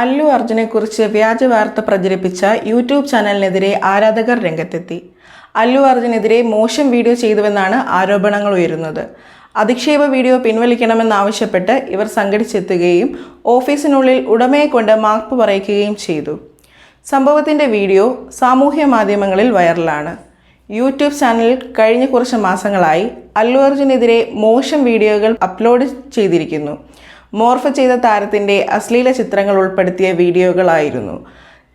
അല്ലു അർജുനെക്കുറിച്ച് വ്യാജ വാർത്ത പ്രചരിപ്പിച്ച യൂട്യൂബ് ചാനലിനെതിരെ ആരാധകർ രംഗത്തെത്തി. അല്ലു അർജുനെതിരെ മോശം വീഡിയോ ചെയ്തുവെന്നാണ് ആരോപണങ്ങൾ ഉയരുന്നത്. അധിക്ഷേപ വീഡിയോ പിൻവലിക്കണമെന്നാവശ്യപ്പെട്ട് ഇവർ സംഘടിച്ചെത്തുകയും ഓഫീസിനുള്ളിൽ ഉടമയെ കൊണ്ട് മാപ്പ് പറയിക്കുകയും ചെയ്തു. സംഭവത്തിന്റെ വീഡിയോ സാമൂഹ്യ മാധ്യമങ്ങളിൽ വൈറലാണ്. യൂട്യൂബ് ചാനലിൽ കഴിഞ്ഞ കുറച്ച് മാസങ്ങളായി അല്ലു അർജുനെതിരെ മോശം വീഡിയോകൾ അപ്ലോഡ് ചെയ്തിരിക്കുന്നു. മോർഫ് ചെയ്ത താരത്തിന്റെ അശ്ലീല ചിത്രങ്ങൾ ഉൾപ്പെടുത്തിയ വീഡിയോകളായിരുന്നു.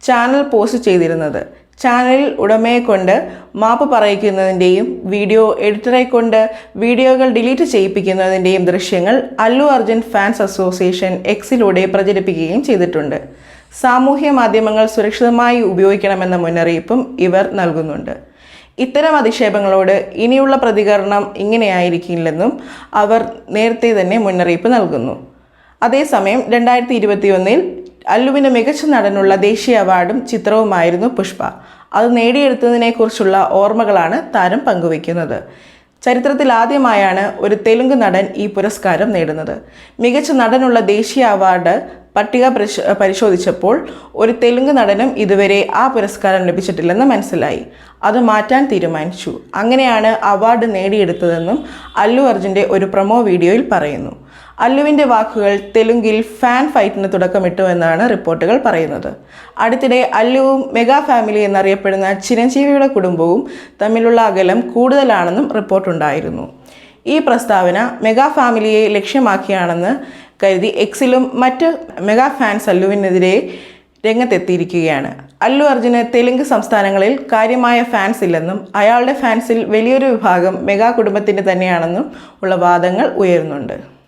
ചാനൽ പോസ്റ്റ് ചെയ്തിരുന്നത്. ചാനലിൽ ഉടമയെ കൊണ്ട് മാപ്പ് പറയിക്കുന്നതിന്റെയും വീഡിയോ എഡിറ്ററെ കൊണ്ട് വീഡിയോകൾ ഡിലീറ്റ് ചെയ്യിപ്പിക്കുന്നതിന്റെയും ദൃശ്യങ്ങൾ അല്ലു അർജുൻ ഫാൻസ് അസോസിയേഷൻ എക്സിലൂടെ പ്രചരിപ്പിക്കുകയും ചെയ്തിട്ടുണ്ട്. സാമൂഹ്യ മാധ്യമങ്ങൾ സുരക്ഷിതമായി ഉപയോഗിക്കണമെന്ന മുന്നറിയിപ്പും ഇവർ നൽകുന്നുണ്ട്. ഇത്തരം അധിക്ഷേപങ്ങളോട് ഇനിയുള്ള പ്രതികരണം ഇങ്ങനെയായിരിക്കില്ലെന്നും അവർ നേരത്തെ തന്നെ മുന്നറിയിപ്പ് നൽകുന്നു. അതേസമയം രണ്ടായിരത്തി ഇരുപത്തിയൊന്നിൽ അല്ലുവിന് മികച്ച നടനുള്ള ദേശീയ അവാർഡും ചിത്രവുമായിരുന്നു പുഷ്പ. അത് നേടിയെടുത്തതിനെക്കുറിച്ചുള്ള ഓർമ്മകളാണ് താരം പങ്കുവയ്ക്കുന്നത്. ചരിത്രത്തിൽ ആദ്യമായാണ് ഒരു തെലുങ്ക് നടൻ ഈ പുരസ്കാരം നേടുന്നത്. മികച്ച നടനുള്ള ദേശീയ അവാർഡ് പട്ടിക പരിശോധിച്ചപ്പോൾ ഒരു തെലുങ്ക് നടനും ഇതുവരെ ആ പുരസ്കാരം ലഭിച്ചിട്ടില്ലെന്ന് മനസ്സിലായി. അത് മാറ്റാൻ തീരുമാനിച്ചു. അങ്ങനെയാണ് അവാർഡ് നേടിയെടുത്തതെന്നും അല്ലു അർജുന്റെ ഒരു പ്രൊമോ വീഡിയോയിൽ പറയുന്നു. അല്ലുവിന്റെ വാക്കുകൾ തെലുങ്കിൽ ഫാൻ ഫൈറ്റിന് തുടക്കമിട്ടുവെന്നാണ് റിപ്പോർട്ടുകൾ പറയുന്നത്. അടുത്തിടെ അല്ലുവും മെഗാ ഫാമിലി എന്നറിയപ്പെടുന്ന ചിരഞ്ജീവിയുടെ കുടുംബവും തമ്മിലുള്ള അകലം കൂടുതലാണെന്നും റിപ്പോർട്ടുണ്ടായിരുന്നു. ഈ പ്രസ്താവന മെഗാ ഫാമിലിയെ ലക്ഷ്യമാക്കിയാണെന്ന് കരുതി എക്സിലും മറ്റ് മെഗാ ഫാൻസ് അല്ലുവിനെതിരെ രംഗത്തെത്തിയിരിക്കുകയാണ്. അല്ലു അർജുന് തെലുങ്ക് സംസ്ഥാനങ്ങളിൽ കാര്യമായ ഫാൻസ് ഇല്ലെന്നും അയാളുടെ ഫാൻസിൽ വലിയൊരു വിഭാഗം മെഗാ കുടുംബത്തിന്റെ തന്നെയാണെന്നും ഉള്ള വാദങ്ങൾ ഉയരുന്നുണ്ട്.